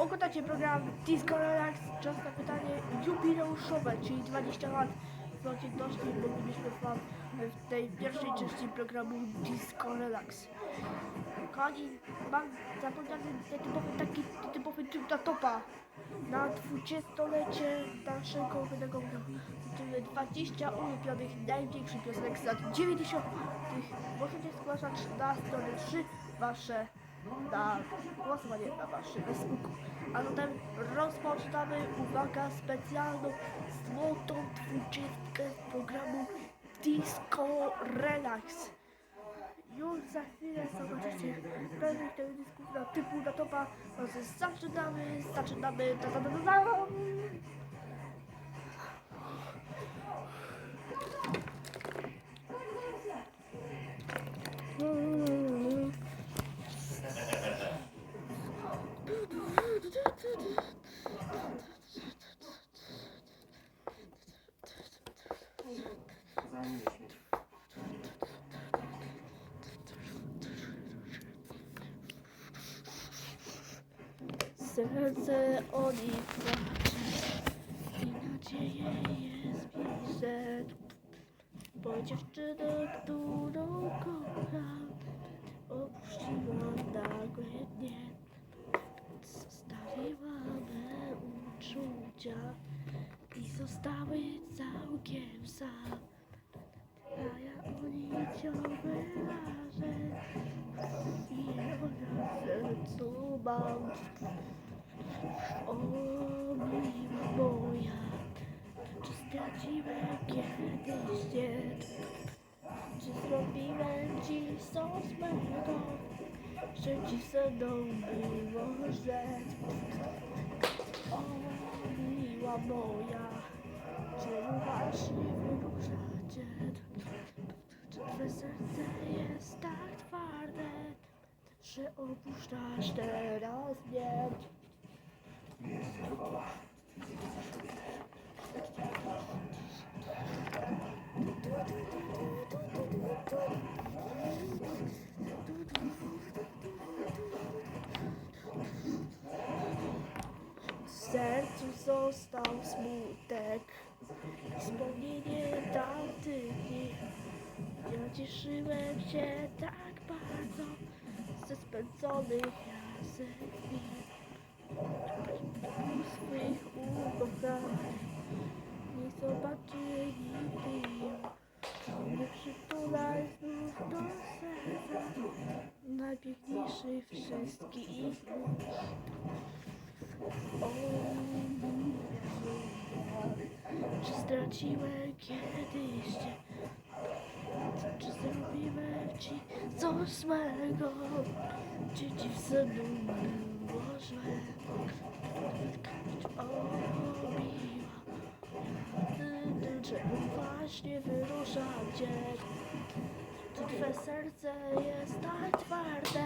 Oglądacie program Disco Relax, czas na pytanie jubileuszowe, czyli 20 lat codzienności moglibyśmy wam w tej pierwszej części programu Disco Relax. Kochani, mam zapomniany typowy, taki typowy tryb na topa na 20-lecie naszego wydanego Czyli 20 ulubionych największych piosenek z lat 90. Możecie zgłaszać na stronę 3 wasze na głosowanie na waszym Facebooku. A zatem rozpoczynamy, uwaga, specjalną złotą dwudziestkę programu Disco Relax. Już za chwilę zobaczycie pewnych teledysków na typu na topa. No zaczynamy, zaczynamy, da, da, da, da, da. Serce oni i nadzieję jest bliżej. Bo dziewczynę, którą kocham, opuściła nagle mnie. Zostawiła me uczucia i zostały całkiem sam. A ja o niej ciągle marzę i ona w sercu mam. O miła moja, czy straciłem kiedyś cię? Czy zrobiłem ci coś złego, że ci mną było źle? O miła moja, czy wyruszacie? Twoje serce jest tak twarde, że opuszczasz teraz mnie? W sercu został smutek wspomnienie tamtych dni. Ja cieszyłem się tak bardzo ze spędzonych razem. Swych ukochanych nie zobaczy nigdy. Nie przytulaj znów do serca najpiękniejszych wszystkich. O, czy straciłem kiedyś cię? Coś złego? Czy ci w snu było źle? O, miła, ty, ty, czemu właśnie wyruszam cię? Czy twe serce jest tak twarde,